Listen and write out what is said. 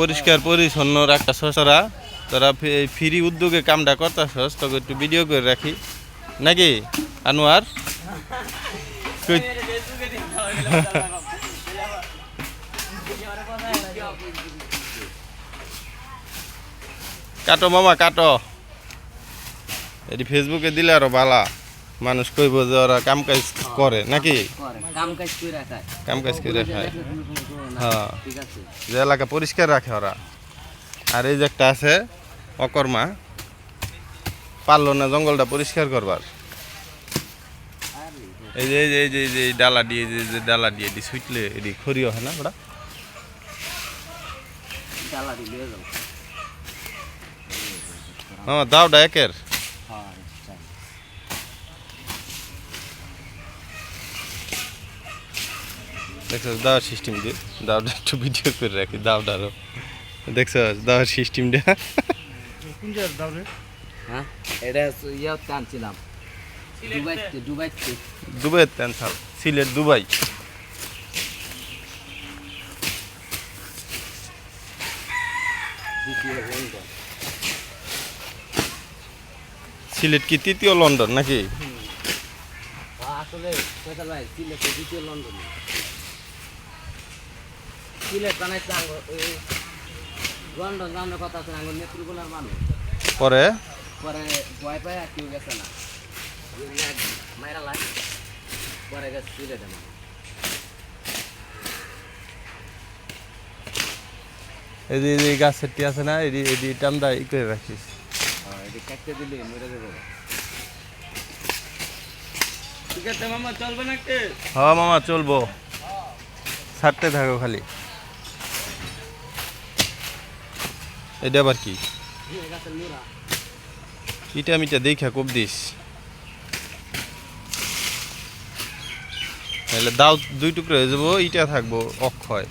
পরিষ্কার, পরিচ্ছন্ন রাখতেছস তোরা তোরা ফ্রি উদ্যোগে কামটা করতেছস তোকে একটু ভিডিও করে রাখি। নাকি, আনোয়ার? কাটো মামা, কাটো। এটি ফেসবুকে দিলে আরও ভালা মানুষ কইব যে ওরা কাম কাজ করে নাকি? কাম কাজ করে খায়। কাম কাজ করে খায়। হ্যাঁ। ঠিক আছে। যে এলাকা পরিষ্কার রাখে ওরা। আর এই যে একটা আছে অকর্মা পারল না জঙ্গলটা পরিষ্কার করবার। এই যে এই যে এই যে এই যে ডালা দিয়ে যে যে ডালা দিয়ে এটি সুইটলে এটি খড়িও হয় না ওরা হয়ে মামা দাওটা একের হ্যাঁ চাই। দেখছ দাওয়ার সিস্টেম দিয়ে। দাওটা একটু ভিডিও করে রাখি দাওটারও দেখছ দাওয়ার সিস্টেমটা হ্যাঁ এটা ইয়ে টানছিলাম। Dubai Dubai tension Sylhet Dubai. Sylhet কি তৃতীয় লন্ডন নাকি? আসলে ভাই সিলেটে দ্বিতীয় লন্ডন সিলেট বানাইছে আঙ্গ এই লন্ডন জানার কথা আছে আঙ্গ নেত্রকোনার মানুষ পরে? পরে ভয় পায় আর কেউ গেছে না। লাগ পরে গেছে এই যে এই আছে না এটি এটি টান্দা ই করে রাখিস। হ্যাঁ ঠিক আছে মামা চলবে না কে হ মামা চলবো। ছাড়তে থাকো খালি। এটা আবার কি? ইটা মিটা দেখা কোপ দিস। তাহলে দাও, দুই টুকরো হয়ে যাব ইটা থাকব অক্ষয়।